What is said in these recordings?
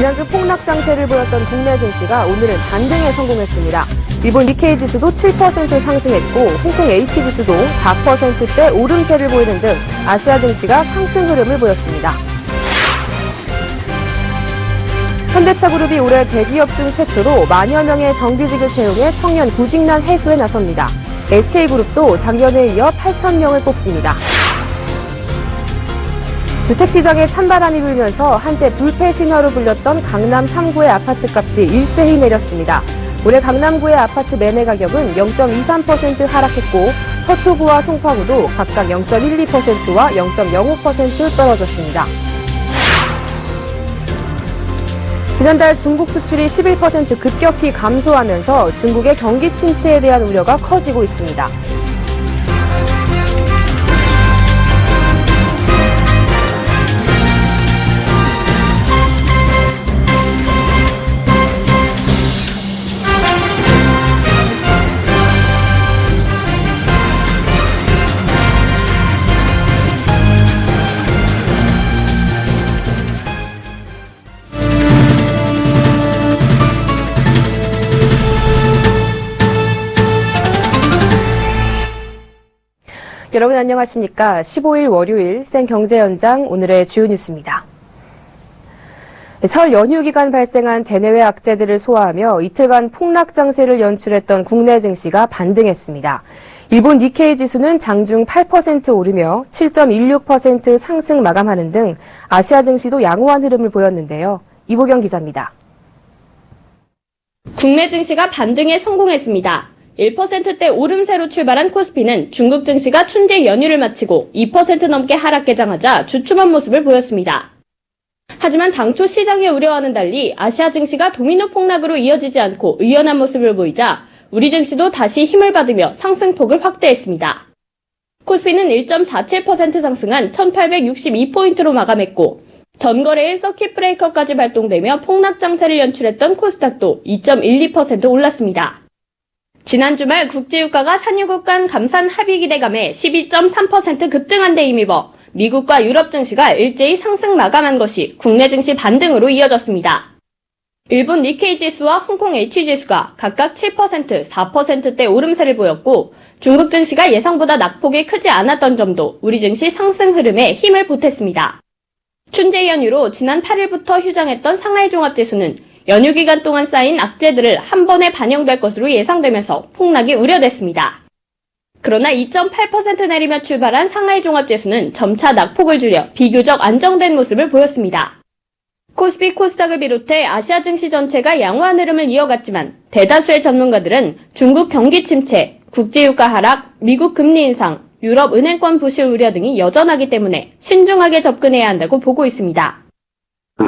지난주 폭락 장세를 보였던 국내 증시가 오늘은 반등에 성공했습니다. 일본 니케이 지수도 7% 상승했고 홍콩 H 지수도 4%대 오름세를 보이는 등 아시아 증시가 상승 흐름을 보였습니다. 현대차그룹이 올해 대기업 중 최초로 만여 명의 정규직을 채용해 청년 구직난 해소에 나섭니다. SK그룹도 작년에 이어 8천 명을 뽑습니다. 주택시장에 찬바람이 불면서 한때 불패 신화로 불렸던 강남 3구의 아파트값이 일제히 내렸습니다. 올해 강남구의 아파트 매매 가격은 0.23% 하락했고 서초구와 송파구도 각각 0.12%와 0.05% 떨어졌습니다. 지난달 중국 수출이 11% 급격히 감소하면서 중국의 경기 침체에 대한 우려가 커지고 있습니다. 여러분 안녕하십니까. 15일 월요일 생경제연장 오늘의 주요 뉴스입니다. 설 연휴 기간 발생한 대내외 악재들을 소화하며 이틀간 폭락 장세를 연출했던 국내 증시가 반등했습니다. 일본 니케이 지수는 장중 8% 오르며 7.16% 상승 마감하는 등 아시아 증시도 양호한 흐름을 보였는데요. 이보경 기자입니다. 국내 증시가 반등에 성공했습니다. 1%대 오름세로 출발한 코스피는 중국 증시가 춘제 연휴를 마치고 2% 넘게 하락 개장하자 주춤한 모습을 보였습니다. 하지만 당초 시장의 우려와는 달리 아시아 증시가 도미노 폭락으로 이어지지 않고 의연한 모습을 보이자 우리 증시도 다시 힘을 받으며 상승폭을 확대했습니다. 코스피는 1.47% 상승한 1862포인트로 마감했고 전거래일 서킷 브레이커까지 발동되며 폭락 장세를 연출했던 코스닥도 2.12% 올랐습니다. 지난 주말 국제유가가 산유국 간 감산 합의 기대감에 12.3% 급등한 데 힘입어 미국과 유럽 증시가 일제히 상승 마감한 것이 국내 증시 반등으로 이어졌습니다. 일본 니케이 지수와 홍콩 H 지수가 각각 7%, 4%대 오름세를 보였고 중국 증시가 예상보다 낙폭이 크지 않았던 점도 우리 증시 상승 흐름에 힘을 보탰습니다. 춘제 연휴로 지난 8일부터 휴장했던 상하이 종합지수는 연휴 기간 동안 쌓인 악재들을 한 번에 반영될 것으로 예상되면서 폭락이 우려됐습니다. 그러나 2.8% 내리며 출발한 상하이 종합지수는 점차 낙폭을 줄여 비교적 안정된 모습을 보였습니다. 코스피 코스닥을 비롯해 아시아 증시 전체가 양호한 흐름을 이어갔지만 대다수의 전문가들은 중국 경기 침체, 국제유가 하락, 미국 금리 인상, 유럽 은행권 부실 우려 등이 여전하기 때문에 신중하게 접근해야 한다고 보고 있습니다.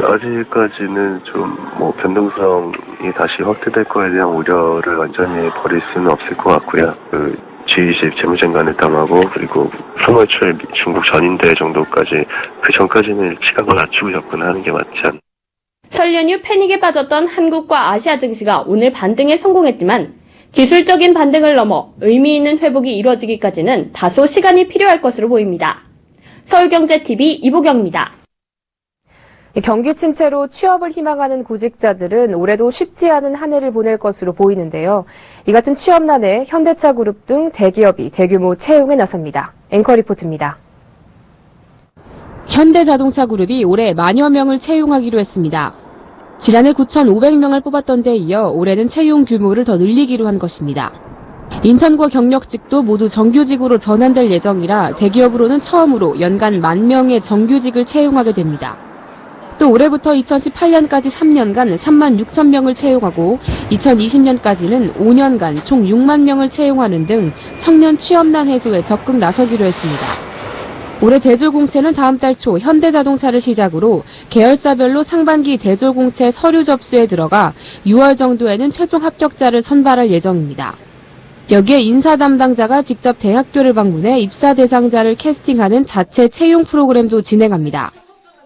아직까지는 좀 뭐 변동성이 다시 확대될 거에 대한 우려를 완전히 버릴 수는 없을 것 같고요. 그 G20 재무장관을 당하고 그리고 3월 초 중국 전인대 정도까지 그 전까지는 시각을 낮추고 접근하는 게 맞지 않나. 설 연휴 패닉에 빠졌던 한국과 아시아 증시가 오늘 반등에 성공했지만 기술적인 반등을 넘어 의미 있는 회복이 이루어지기까지는 다소 시간이 필요할 것으로 보입니다. 서울경제TV 이보경입니다. 경기 침체로 취업을 희망하는 구직자들은 올해도 쉽지 않은 한 해를 보낼 것으로 보이는데요. 이 같은 취업난에 현대차 그룹 등 대기업이 대규모 채용에 나섭니다. 앵커 리포트입니다. 현대자동차 그룹이 올해 만여 명을 채용하기로 했습니다. 지난해 9,500명을 뽑았던 데 이어 올해는 채용 규모를 더 늘리기로 한 것입니다. 인턴과 경력직도 모두 정규직으로 전환될 예정이라 대기업으로는 처음으로 연간 만 명의 정규직을 채용하게 됩니다. 또 올해부터 2018년까지 3년간 3만 6천 명을 채용하고 2020년까지는 5년간 총 6만 명을 채용하는 등 청년 취업난 해소에 적극 나서기로 했습니다. 올해 대졸공채는 다음 달 초 현대자동차를 시작으로 계열사별로 상반기 대졸공채 서류 접수에 들어가 6월 정도에는 최종 합격자를 선발할 예정입니다. 여기에 인사 담당자가 직접 대학교를 방문해 입사 대상자를 캐스팅하는 자체 채용 프로그램도 진행합니다.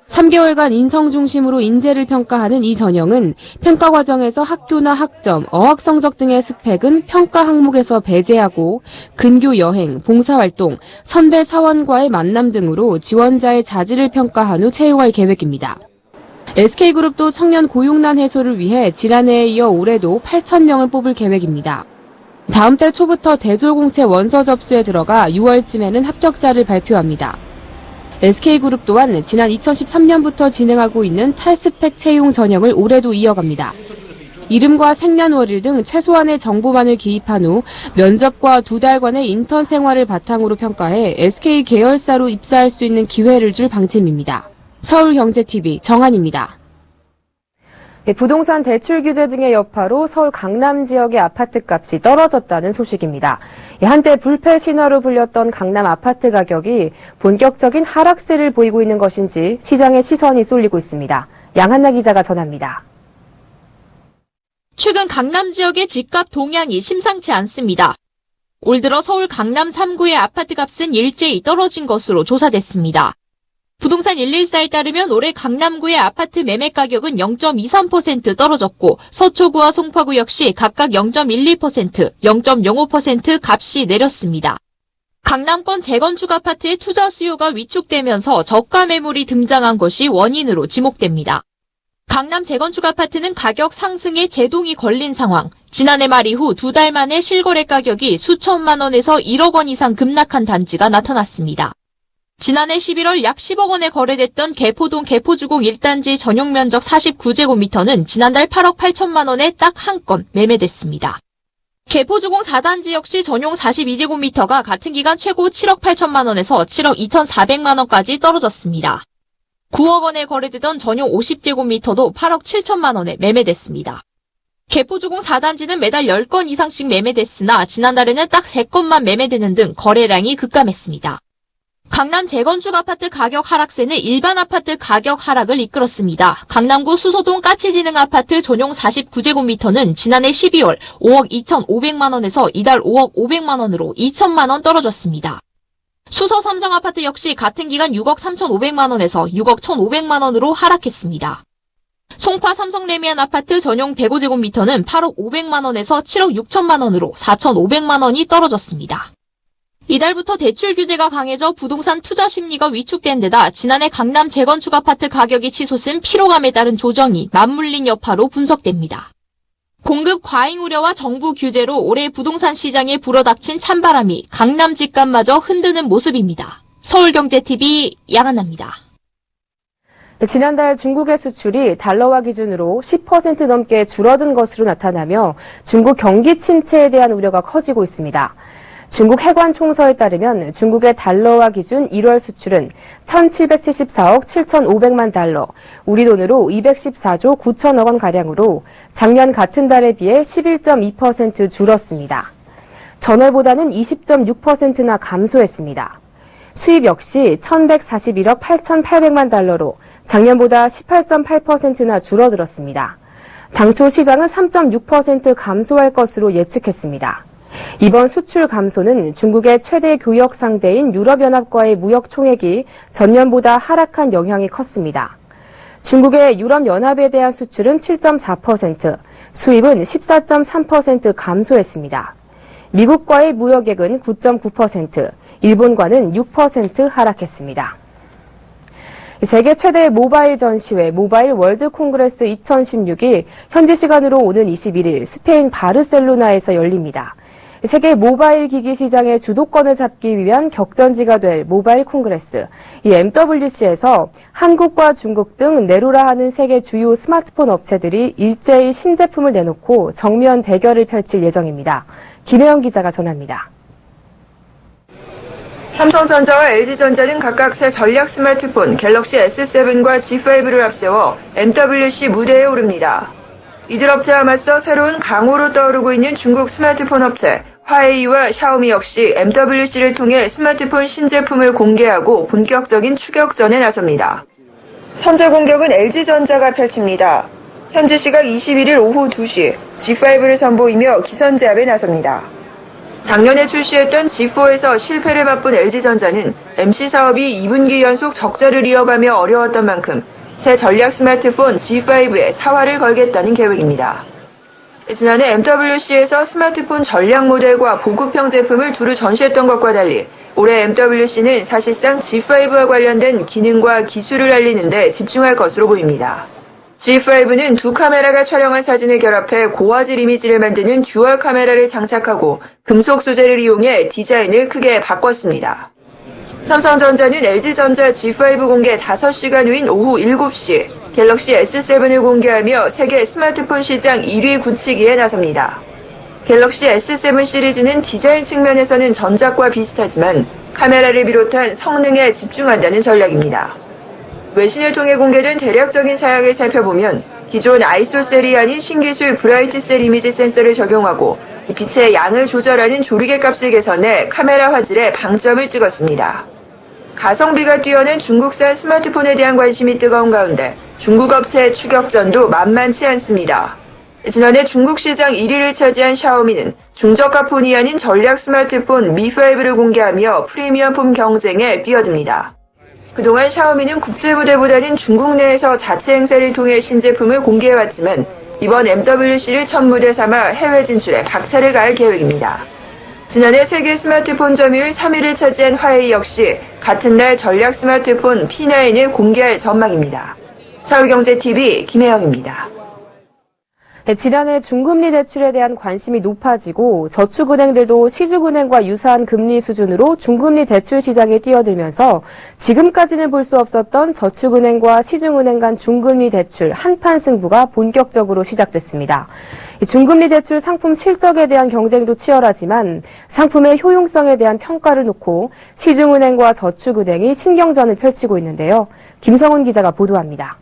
3개월간 인성 중심으로 인재를 평가하는 이 전형은 평가 과정에서 학교나 학점, 어학 성적 등의 스펙은 평가 항목에서 배제하고 근교 여행, 봉사활동, 선배 사원과의 만남 등으로 지원자의 자질을 평가한 후 채용할 계획입니다. SK그룹도 청년 고용난 해소를 위해 지난해에 이어 올해도 8,000명을 뽑을 계획입니다. 다음 달 초부터 대졸공채 원서 접수에 들어가 6월쯤에는 합격자를 발표합니다. SK그룹 또한 지난 2013년부터 진행하고 있는 탈스펙 채용 전형을 올해도 이어갑니다. 이름과 생년월일 등 최소한의 정보만을 기입한 후 면접과 두 달간의 인턴 생활을 바탕으로 평가해 SK 계열사로 입사할 수 있는 기회를 줄 방침입니다. 서울경제TV 정한입니다. 예, 부동산 대출 규제 등의 여파로 서울 강남 지역의 아파트 값이 떨어졌다는 소식입니다. 예, 한때 불패 신화로 불렸던 강남 아파트 가격이 본격적인 하락세를 보이고 있는 것인지 시장의 시선이 쏠리고 있습니다. 양한나 기자가 전합니다. 최근 강남 지역의 집값 동향이 심상치 않습니다. 올 들어 서울 강남 3구의 아파트 값은 일제히 떨어진 것으로 조사됐습니다. 부동산 114에 따르면 올해 강남구의 아파트 매매 가격은 0.23% 떨어졌고 서초구와 송파구 역시 각각 0.12%, 0.05% 값이 내렸습니다. 강남권 재건축 아파트의 투자 수요가 위축되면서 저가 매물이 등장한 것이 원인으로 지목됩니다. 강남 재건축 아파트는 가격 상승에 제동이 걸린 상황. 지난해 말 이후 두 달 만에 실거래 가격이 수천만 원에서 1억 원 이상 급락한 단지가 나타났습니다. 지난해 11월 약 10억 원에 거래됐던 개포동 개포주공 1단지 전용 면적 49제곱미터는 지난달 8억 8천만 원에 딱 한 건 매매됐습니다. 개포주공 4단지 역시 전용 42제곱미터가 같은 기간 최고 7억 8천만 원에서 7억 2,400만 원까지 떨어졌습니다. 9억 원에 거래되던 전용 50제곱미터도 8억 7천만 원에 매매됐습니다. 개포주공 4단지는 매달 10건 이상씩 매매됐으나 지난달에는 딱 3건만 매매되는 등 거래량이 급감했습니다. 강남 재건축 아파트 가격 하락세는 일반 아파트 가격 하락을 이끌었습니다. 강남구 수소동 까치지능 아파트 전용 49제곱미터는 지난해 12월 5억 2,500만 원에서 이달 5억 500만 원으로 2천만 원 떨어졌습니다. 수서 삼성 아파트 역시 같은 기간 6억 3,500만 원에서 6억 1,500만 원으로 하락했습니다. 송파 삼성 레미안 아파트 전용 105제곱미터는 8억 500만 원에서 7억 6천만 원으로 4,500만 원이 떨어졌습니다. 이달부터 대출 규제가 강해져 부동산 투자 심리가 위축된 데다 지난해 강남 재건축 아파트 가격이 치솟은 피로감에 따른 조정이 맞물린 여파로 분석됩니다. 공급 과잉 우려와 정부 규제로 올해 부동산 시장에 불어닥친 찬바람이 강남 집값마저 흔드는 모습입니다. 서울경제TV 양한나입니다. 지난달 중국의 수출이 달러화 기준으로 10% 넘게 줄어든 것으로 나타나며 중국 경기 침체에 대한 우려가 커지고 있습니다. 중국 해관 총서에 따르면 중국의 달러화 기준 1월 수출은 1,774억 7,500만 달러, 우리 돈으로 214조 9천억 원 가량으로 작년 같은 달에 비해 11.2% 줄었습니다. 전월보다는 20.6%나 감소했습니다. 수입 역시 1,141억 8,800만 달러로 작년보다 18.8%나 줄어들었습니다. 당초 시장은 3.6% 감소할 것으로 예측했습니다. 이번 수출 감소는 중국의 최대 교역 상대인 유럽연합과의 무역 총액이 전년보다 하락한 영향이 컸습니다. 중국의 유럽연합에 대한 수출은 7.4%, 수입은 14.3% 감소했습니다. 미국과의 무역액은 9.9%, 일본과는 6% 하락했습니다. 세계 최대 모바일 전시회 모바일 월드 콩그레스 2016이 현지 시간으로 오는 21일 스페인 바르셀로나에서 열립니다. 세계 모바일 기기 시장의 주도권을 잡기 위한 격전지가 될 모바일 콩그레스, 이 MWC에서 한국과 중국 등 내로라 하는 세계 주요 스마트폰 업체들이 일제히 신제품을 내놓고 정면 대결을 펼칠 예정입니다. 김혜영 기자가 전합니다. 삼성전자와 LG전자는 각각 새 전략 스마트폰 갤럭시 S7과 G5를 앞세워 MWC 무대에 오릅니다. 이들 업체와 맞서 새로운 강호로 떠오르고 있는 중국 스마트폰 업체 화웨이와 샤오미 역시 MWC를 통해 스마트폰 신제품을 공개하고 본격적인 추격전에 나섭니다. 선제 공격은 LG전자가 펼칩니다. 현지 시각 21일 오후 2시 G5를 선보이며 기선제압에 나섭니다. 작년에 출시했던 G4에서 실패를 맛본 LG전자는 MC 사업이 2분기 연속 적자를 이어가며 어려웠던 만큼 새 전략 스마트폰 G5에 사활을 걸겠다는 계획입니다. 지난해 MWC에서 스마트폰 전략 모델과 보급형 제품을 두루 전시했던 것과 달리 올해 MWC는 사실상 G5와 관련된 기능과 기술을 알리는 데 집중할 것으로 보입니다. G5는 두 카메라가 촬영한 사진을 결합해 고화질 이미지를 만드는 듀얼 카메라를 장착하고 금속 소재를 이용해 디자인을 크게 바꿨습니다. 삼성전자는 LG전자 G5 공개 5시간 후인 오후 7시 갤럭시 S7을 공개하며 세계 스마트폰 시장 1위 굳히기에 나섭니다. 갤럭시 S7 시리즈는 디자인 측면에서는 전작과 비슷하지만 카메라를 비롯한 성능에 집중한다는 전략입니다. 외신을 통해 공개된 대략적인 사양을 살펴보면 기존 아이소셀이 아닌 신기술 브라이트 셀 이미지 센서를 적용하고 빛의 양을 조절하는 조리개 값을 개선해 카메라 화질에 방점을 찍었습니다. 가성비가 뛰어난 중국산 스마트폰에 대한 관심이 뜨거운 가운데 중국 업체의 추격전도 만만치 않습니다. 지난해 중국 시장 1위를 차지한 샤오미는 중저가 폰이 아닌 전략 스마트폰 미5를 공개하며 프리미엄 폰 경쟁에 뛰어듭니다. 그동안 샤오미는 국제 무대보다는 중국 내에서 자체 행사를 통해 신제품을 공개해왔지만 이번 MWC를 첫 무대 삼아 해외 진출에 박차를 가할 계획입니다. 지난해 세계 스마트폰 점유율 3위를 차지한 화웨이 역시 같은 날 전략 스마트폰 P9을 공개할 전망입니다. 서울경제TV 김혜영입니다. 네, 지난해 중금리 대출에 대한 관심이 높아지고 저축은행들도 시중은행과 유사한 금리 수준으로 중금리 대출 시장에 뛰어들면서 지금까지는 볼 수 없었던 저축은행과 시중은행 간 중금리 대출 한판 승부가 본격적으로 시작됐습니다. 이 중금리 대출 상품 실적에 대한 경쟁도 치열하지만 상품의 효용성에 대한 평가를 놓고 시중은행과 저축은행이 신경전을 펼치고 있는데요. 김성훈 기자가 보도합니다.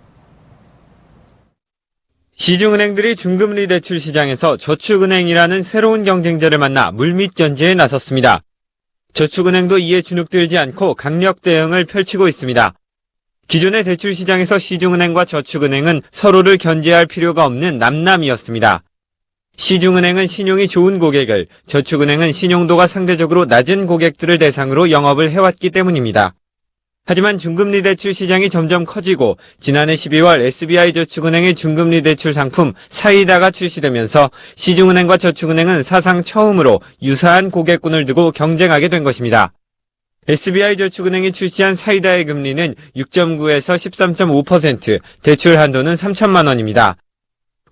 시중은행들이 중금리 대출 시장에서 저축은행이라는 새로운 경쟁자를 만나 물밑 전지에 나섰습니다. 저축은행도 이에 주눅들지 않고 강력 대응을 펼치고 있습니다. 기존의 대출 시장에서 시중은행과 저축은행은 서로를 견제할 필요가 없는 남남이었습니다. 시중은행은 신용이 좋은 고객을, 저축은행은 신용도가 상대적으로 낮은 고객들을 대상으로 영업을 해왔기 때문입니다. 하지만 중금리 대출 시장이 점점 커지고 지난해 12월 SBI 저축은행의 중금리 대출 상품 사이다가 출시되면서 시중은행과 저축은행은 사상 처음으로 유사한 고객군을 두고 경쟁하게 된 것입니다. SBI 저축은행이 출시한 사이다의 금리는 6.9에서 13.5%, 대출 한도는 3천만 원입니다.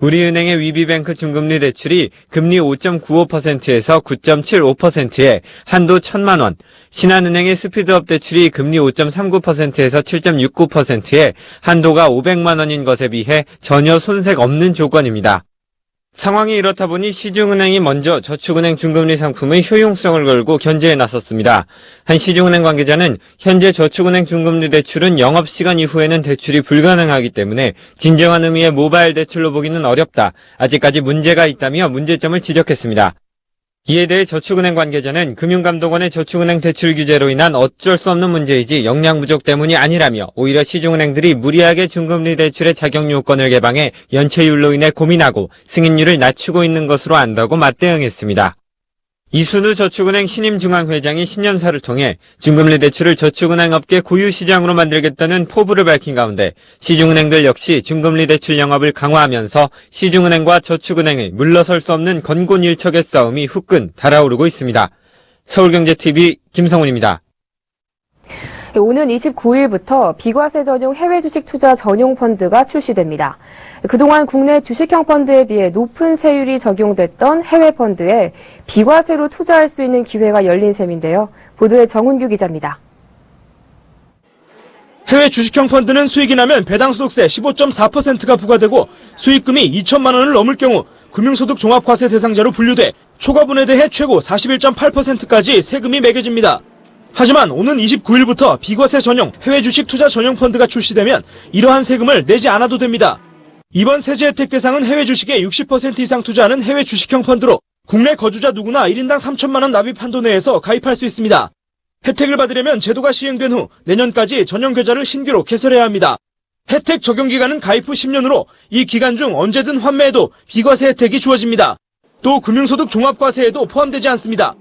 우리은행의 위비뱅크 중금리 대출이 금리 5.95%에서 9.75%에 한도 1천만 원, 신한은행의 스피드업 대출이 금리 5.39%에서 7.69%에 한도가 500만 원인 것에 비해 전혀 손색 없는 조건입니다. 상황이 이렇다 보니 시중은행이 먼저 저축은행 중금리 상품의 효용성을 걸고 견제에 나섰습니다. 한 시중은행 관계자는 현재 저축은행 중금리 대출은 영업시간 이후에는 대출이 불가능하기 때문에 진정한 의미의 모바일 대출로 보기는 어렵다. 아직까지 문제가 있다며 문제점을 지적했습니다. 이에 대해 저축은행 관계자는 금융감독원의 저축은행 대출 규제로 인한 어쩔 수 없는 문제이지 역량 부족 때문이 아니라며 오히려 시중은행들이 무리하게 중금리 대출의 자격 요건을 개방해 연체율로 인해 고민하고 승인율을 낮추고 있는 것으로 안다고 맞대응했습니다. 이순우 저축은행 신임 중앙회장이 신년사를 통해 중금리 대출을 저축은행 업계 고유 시장으로 만들겠다는 포부를 밝힌 가운데 시중은행들 역시 중금리 대출 영업을 강화하면서 시중은행과 저축은행의 물러설 수 없는 건곤 일척의 싸움이 후끈 달아오르고 있습니다. 서울경제TV 김성훈입니다. 오는 29일부터 비과세 전용 해외 주식 투자 전용 펀드가 출시됩니다. 그동안 국내 주식형 펀드에 비해 높은 세율이 적용됐던 해외 펀드에 비과세로 투자할 수 있는 기회가 열린 셈인데요. 보도에 정훈규 기자입니다. 해외 주식형 펀드는 수익이 나면 배당 소득세 15.4%가 부과되고 수익금이 2천만 원을 넘을 경우 금융소득 종합과세 대상자로 분류돼 초과분에 대해 최고 41.8%까지 세금이 매겨집니다. 하지만 오는 29일부터 비과세 전용 해외 주식 투자 전용 펀드가 출시되면 이러한 세금을 내지 않아도 됩니다. 이번 세제 혜택 대상은 해외 주식에 60% 이상 투자하는 해외 주식형 펀드로 국내 거주자 누구나 1인당 3천만 원 납입 한도 내에서 가입할 수 있습니다. 혜택을 받으려면 제도가 시행된 후 내년까지 전용 계좌를 신규로 개설해야 합니다. 혜택 적용 기간은 가입 후 10년으로 이 기간 중 언제든 환매해도 비과세 혜택이 주어집니다. 또 금융소득 종합과세에도 포함되지 않습니다.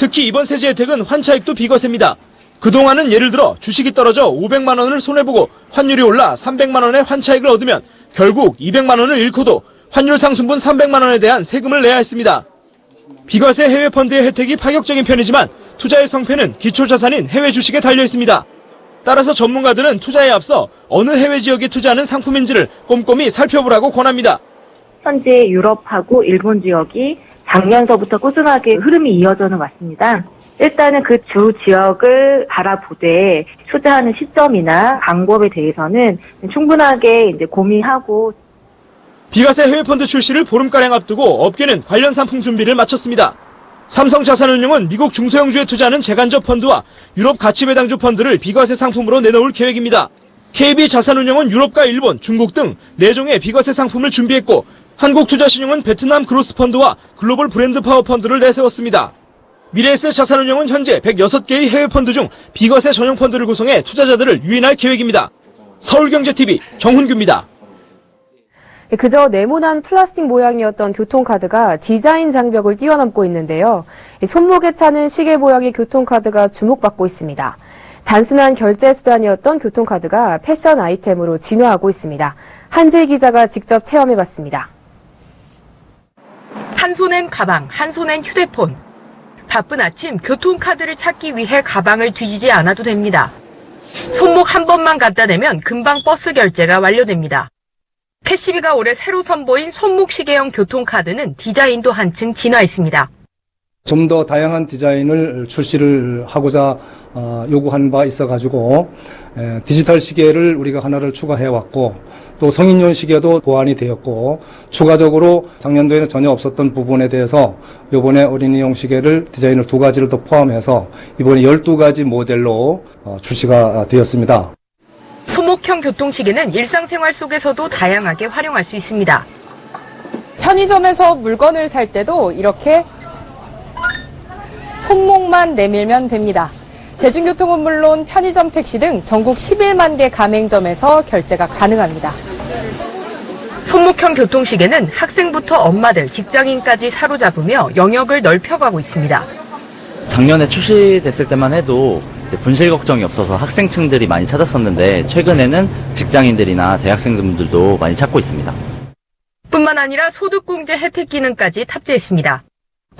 특히 이번 세제 혜택은 환차익도 비과세입니다. 그동안은 예를 들어 주식이 떨어져 500만 원을 손해보고 환율이 올라 300만 원의 환차익을 얻으면 결국 200만 원을 잃고도 환율 상승분 300만 원에 대한 세금을 내야 했습니다. 비과세 해외 펀드의 혜택이 파격적인 편이지만 투자의 성패는 기초 자산인 해외 주식에 달려 있습니다. 따라서 전문가들은 투자에 앞서 어느 해외 지역에 투자하는 상품인지를 꼼꼼히 살펴보라고 권합니다. 현재 유럽하고 일본 지역이 작년서부터 꾸준하게 흐름이 이어져는 왔습니다. 일단은 그 주 지역을 바라보되 투자하는 시점이나 방법에 대해서는 충분하게 이제 고민하고 비과세 해외 펀드 출시를 보름가량 앞두고 업계는 관련 상품 준비를 마쳤습니다. 삼성자산운용은 미국 중소형주에 투자하는 재간접 펀드와 유럽 가치배당주 펀드를 비과세 상품으로 내놓을 계획입니다. KB자산운용은 유럽과 일본, 중국 등 4종의 비과세 상품을 준비했고 한국투자신용은 베트남 크로스펀드와 글로벌 브랜드 파워펀드를 내세웠습니다. 미래에셋 자산운용은 현재 106개의 해외 펀드 중 비과세 전용 펀드를 구성해 투자자들을 유인할 계획입니다. 서울경제TV 정훈규입니다. 그저 네모난 플라스틱 모양이었던 교통카드가 디자인 장벽을 뛰어넘고 있는데요. 이 손목에 차는 시계 모양의 교통카드가 주목받고 있습니다. 단순한 결제 수단이었던 교통카드가 패션 아이템으로 진화하고 있습니다. 한질 기자가 직접 체험해봤습니다. 한 손엔 가방, 한 손엔 휴대폰. 바쁜 아침 교통카드를 찾기 위해 가방을 뒤지지 않아도 됩니다. 손목 한 번만 갖다 대면 금방 버스 결제가 완료됩니다. 캐시비가 올해 새로 선보인 손목 시계형 교통카드는 디자인도 한층 진화했습니다. 좀 더 다양한 디자인을 출시를 하고자 어, 요구한 바 있어 가지고 에, 디지털 시계를 우리가 하나를 추가해 왔고 또 성인용 시계도 보완이 되었고 추가적으로 작년도에는 전혀 없었던 부분에 대해서 이번에 어린이용 시계를 디자인을 두 가지를 더 포함해서 이번에 12가지 모델로 어, 출시가 되었습니다. 손목형 교통시계는 일상생활 속에서도 다양하게 활용할 수 있습니다. 편의점에서 물건을 살 때도 이렇게 손목만 내밀면 됩니다. 대중교통은 물론 편의점 택시 등 전국 11만 개 가맹점에서 결제가 가능합니다. 손목형 교통시계는 학생부터 엄마들, 직장인까지 사로잡으며 영역을 넓혀가고 있습니다. 작년에 출시됐을 때만 해도 분실 걱정이 없어서 학생층들이 많이 찾았었는데 최근에는 직장인들이나 대학생분들도 많이 찾고 있습니다. 뿐만 아니라 소득공제 혜택 기능까지 탑재했습니다.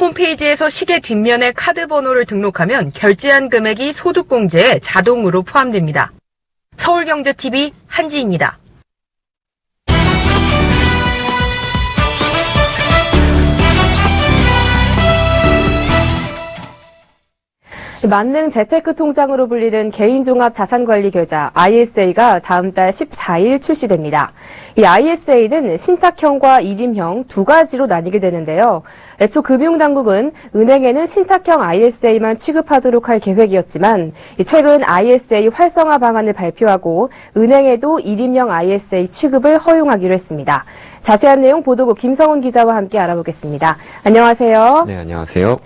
홈페이지에서 시계 뒷면에 카드 번호를 등록하면 결제한 금액이 소득공제에 자동으로 포함됩니다. 서울경제TV 한지입니다. 만능 재테크 통장으로 불리는 개인종합 자산관리 계좌 ISA가 다음 달 14일 출시됩니다. 이 ISA는 신탁형과 일임형 두 가지로 나뉘게 되는데요. 애초 금융당국은 은행에는 신탁형 ISA만 취급하도록 할 계획이었지만 최근 ISA 활성화 방안을 발표하고 은행에도 일임형 ISA 취급을 허용하기로 했습니다. 자세한 내용 보도국 김성훈 기자와 함께 알아보겠습니다. 안녕하세요. 네, 안녕하세요.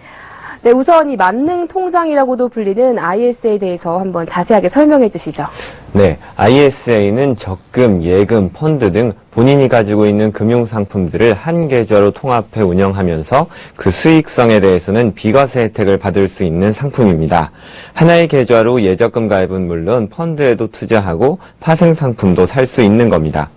네, 우선 이 만능 통장이라고도 불리는 ISA에 대해서 한번 자세하게 설명해 주시죠. 네, ISA는 적금, 예금, 펀드 등 본인이 가지고 있는 금융 상품들을 한 계좌로 통합해 운영하면서 그 수익성에 대해서는 비과세 혜택을 받을 수 있는 상품입니다. 하나의 계좌로 예적금 가입은 물론 펀드에도 투자하고 파생 상품도 살 수 있는 겁니다.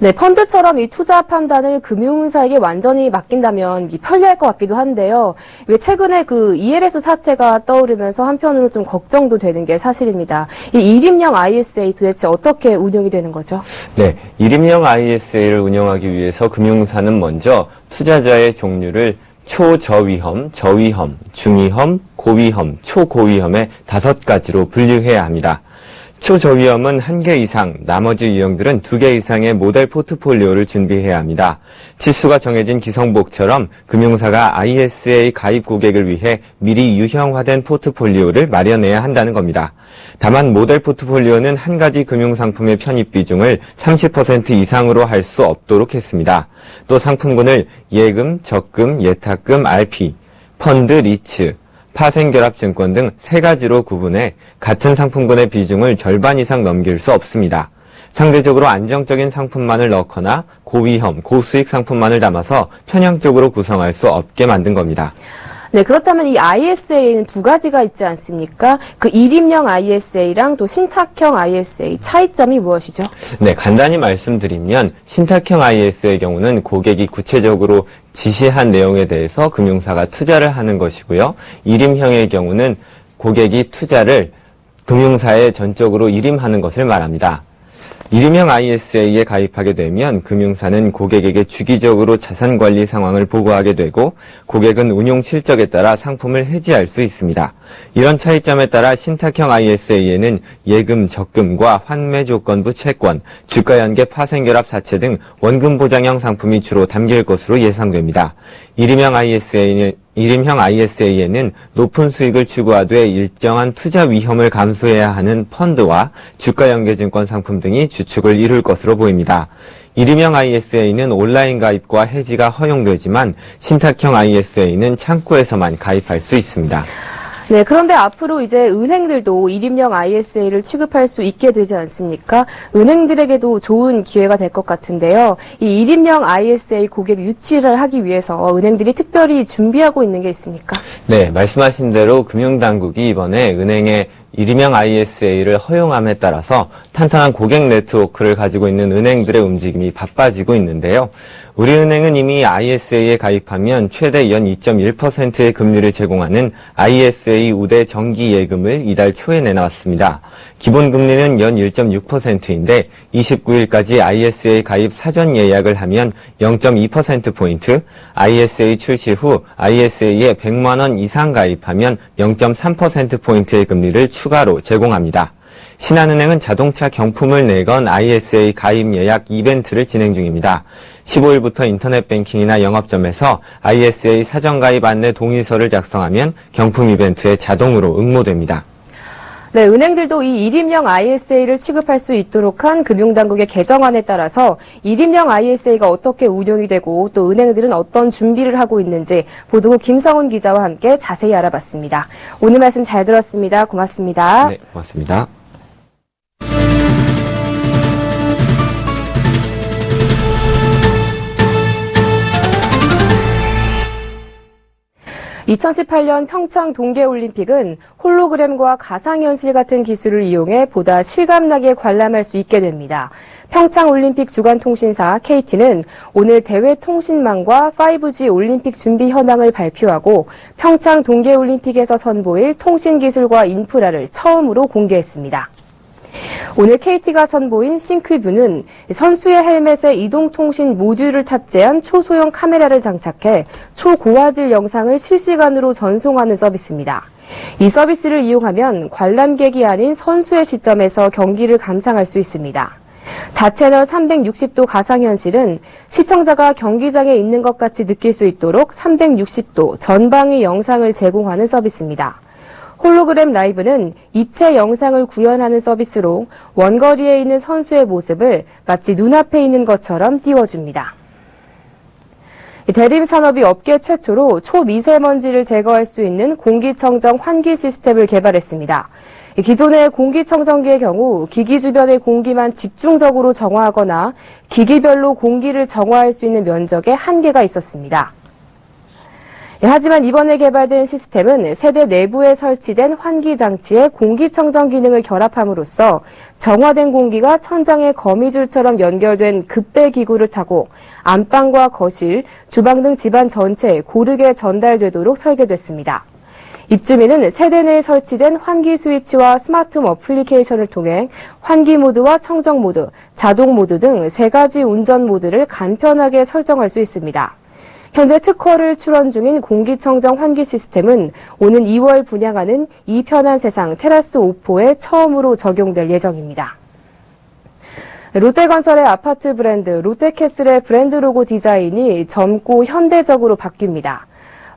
네, 펀드처럼 이 투자 판단을 금융사에게 완전히 맡긴다면 이 편리할 것 같기도 한데요. 왜 최근에 그 ELS 사태가 떠오르면서 한편으로 좀 걱정도 되는 게 사실입니다. 이 일임형 ISA 도대체 어떻게 운영이 되는 거죠? 네, 일임형 ISA를 운영하기 위해서 금융사는 먼저 투자자의 종류를 초저위험, 저위험, 중위험, 고위험, 초고위험의 다섯 가지로 분류해야 합니다. 초저위험은 한개 이상, 나머지 유형들은 두개 이상의 모델 포트폴리오를 준비해야 합니다. 치수가 정해진 기성복처럼 금융사가 ISA 가입 고객을 위해 미리 유형화된 포트폴리오를 마련해야 한다는 겁니다. 다만 모델 포트폴리오는 한 가지 금융상품의 편입 비중을 30% 이상으로 할 수 없도록 했습니다. 또 상품군을 예금, 적금, 예탁금, RP, 펀드, 리츠, 파생결합증권 등 세 가지로 구분해 같은 상품군의 비중을 절반 이상 넘길 수 없습니다. 상대적으로 안정적인 상품만을 넣거나 고위험, 고수익 상품만을 담아서 편향적으로 구성할 수 없게 만든 겁니다. 네, 그렇다면 이 ISA에는 두 가지가 있지 않습니까? 그 일임형 ISA랑 또 신탁형 ISA 차이점이 무엇이죠? 네, 간단히 말씀드리면 신탁형 IS의 경우는 고객이 구체적으로 지시한 내용에 대해서 금융사가 투자를 하는 것이고요. 일임형의 경우는 고객이 투자를 금융사에 전적으로 일임하는 것을 말합니다. 일임형 ISA에 가입하게 되면 금융사는 고객에게 주기적으로 자산 관리 상황을 보고하게 되고 고객은 운용 실적에 따라 상품을 해지할 수 있습니다. 이런 차이점에 따라 신탁형 ISA에는 예금 적금과 환매 조건부 채권, 주가 연계 파생 결합 사채 등 원금 보장형 상품이 주로 담길 것으로 예상됩니다. 일임형 ISA는 일임형 ISA에는 높은 수익을 추구하되 일정한 투자 위험을 감수해야 하는 펀드와 주가 연계증권 상품 등이 주축을 이룰 것으로 보입니다. 일임형 ISA는 온라인 가입과 해지가 허용되지만 신탁형 ISA는 창구에서만 가입할 수 있습니다. 네, 그런데 앞으로 이제 은행들도 일임형 ISA를 취급할 수 있게 되지 않습니까? 은행들에게도 좋은 기회가 될 것 같은데요. 이 일임형 ISA 고객 유치를 하기 위해서 은행들이 특별히 준비하고 있는 게 있습니까? 네, 말씀하신 대로 금융당국이 이번에 은행에 일임형 ISA를 허용함에 따라서 탄탄한 고객 네트워크를 가지고 있는 은행들의 움직임이 바빠지고 있는데요. 우리은행은 이미 ISA에 가입하면 최대 연 2.1%의 금리를 제공하는 ISA 우대 정기 예금을 이달 초에 내놨습니다. 기본 금리는 연 1.6%인데 29일까지 ISA 가입 사전 예약을 하면 0.2%포인트, ISA 출시 후 ISA에 100만 원 이상 가입하면 0.3%포인트의 금리를 추가로 제공합니다. 신한은행은 자동차 경품을 내건 ISA 가입 예약 이벤트를 진행 중입니다. 15일부터 인터넷 뱅킹이나 영업점에서 ISA 사전 가입 안내 동의서를 작성하면 경품 이벤트에 자동으로 응모됩니다. 네, 은행들도 이 일임형 ISA를 취급할 수 있도록 한 금융당국의 개정안에 따라서 일임형 ISA가 어떻게 운용이 되고 또 은행들은 어떤 준비를 하고 있는지 보도국 김성훈 기자와 함께 자세히 알아봤습니다. 오늘 말씀 잘 들었습니다. 고맙습니다. 네, 고맙습니다. (2018년) 평창 동계올림픽은 홀로그램과 가상현실 같은 기술을 이용해 보다 실감나게 관람할 수 있게 됩니다. 평창올림픽 주간통신사 KT는 오늘 대회 통신망과 5G 올림픽 준비 현황을 발표하고 평창 동계올림픽에서 선보일 통신기술과 인프라를 처음으로 공개했습니다. 오늘 KT가 선보인 싱크뷰는 선수의 헬멧에 이동통신 모듈을 탑재한 초소형 카메라를 장착해 초고화질 영상을 실시간으로 전송하는 서비스입니다. 이 서비스를 이용하면 관람객이 아닌 선수의 시점에서 경기를 감상할 수 있습니다. 다채널 360도 가상현실은 시청자가 경기장에 있는 것 같이 느낄 수 있도록 360도 전방위 영상을 제공하는 서비스입니다. 홀로그램 라이브는 입체 영상을 구현하는 서비스로 원거리에 있는 선수의 모습을 마치 눈앞에 있는 것처럼 띄워줍니다. 대림 산업이 업계 최초로 초미세먼지를 제거할 수 있는 공기청정 환기 시스템을 개발했습니다. 기존의 공기청정기의 경우 기기 주변의 공기만 집중적으로 정화하거나 기기별로 공기를 정화할 수 있는 면적에 한계가 있었습니다. 하지만 이번에 개발된 시스템은 세대 내부에 설치된 환기 장치에 공기청정 기능을 결합함으로써 정화된 공기가 천장의 거미줄처럼 연결된 급배 기구를 타고 안방과 거실, 주방 등 집안 전체에 고르게 전달되도록 설계됐습니다. 입주민은 세대 내에 설치된 환기 스위치와 스마트 어플리케이션을 통해 환기 모드와 청정 모드, 자동 모드 등 세 가지 운전 모드를 간편하게 설정할 수 있습니다. 현재 특허를 출원 중인 공기청정 환기 시스템은 오는 2월 분양하는 이 편한 세상 테라스 5포에 처음으로 적용될 예정입니다. 롯데건설의 아파트 브랜드 롯데캐슬의 브랜드 로고 디자인이 젊고 현대적으로 바뀝니다.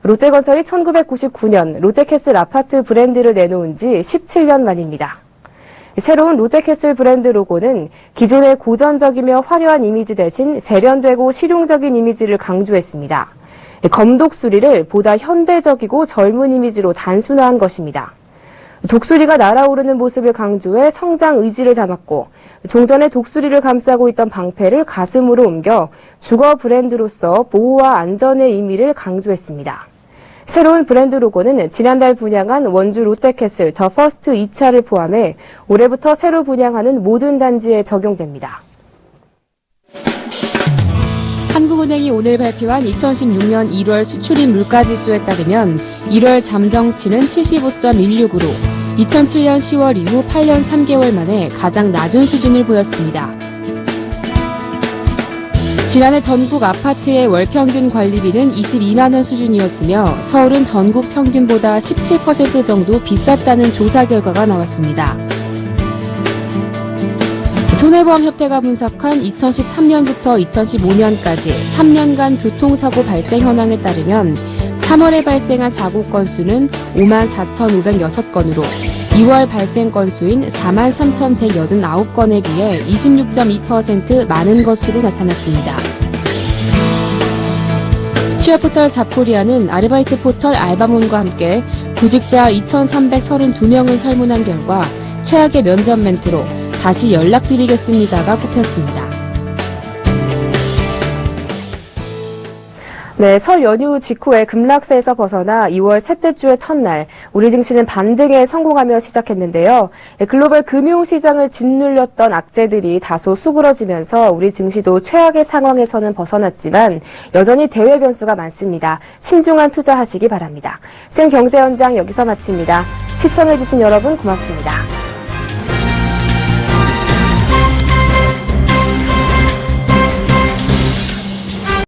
롯데건설이 1999년 롯데캐슬 아파트 브랜드를 내놓은 지 17년 만입니다. 새로운 롯데캐슬 브랜드 로고는 기존의 고전적이며 화려한 이미지 대신 세련되고 실용적인 이미지를 강조했습니다. 검독수리를 보다 현대적이고 젊은 이미지로 단순화한 것입니다. 독수리가 날아오르는 모습을 강조해 성장 의지를 담았고 종전에 독수리를 감싸고 있던 방패를 가슴으로 옮겨 주거 브랜드로서 보호와 안전의 의미를 강조했습니다. 새로운 브랜드 로고는 지난달 분양한 원주 롯데캐슬 더 퍼스트 2차를 포함해 올해부터 새로 분양하는 모든 단지에 적용됩니다. 한국은행이 오늘 발표한 2016년 1월 수출입 물가지수에 따르면 1월 잠정치는 75.16으로 2007년 10월 이후 8년 3개월 만에 가장 낮은 수준을 보였습니다. 지난해 전국 아파트의 월 평균 관리비는 22만 원 수준이었으며 서울은 전국 평균보다 17% 정도 비쌌다는 조사 결과가 나왔습니다. 손해보험협회가 분석한 2013년부터 2015년까지 3년간 교통사고 발생 현황에 따르면 3월에 발생한 사고 건수는 5만 4,506건으로 2월 발생 건수인 4만 3,189건에 비해 26.2% 많은 것으로 나타났습니다. 취업 포털 잡코리아는 아르바이트 포털 알바몬과 함께 구직자 2,332명을 설문한 결과 최악의 면접 멘트로 다시 연락드리겠습니다가 꼽혔습니다. 네, 설 연휴 직후에 급락세에서 벗어나 2월 셋째 주의 첫날 우리 증시는 반등에 성공하며 시작했는데요. 예, 글로벌 금융 시장을 짓눌렸던 악재들이 다소 수그러지면서 우리 증시도 최악의 상황에서는 벗어났지만 여전히 대외 변수가 많습니다. 신중한 투자하시기 바랍니다. 생 경제 현장 여기서 마칩니다. 시청해주신 여러분 고맙습니다.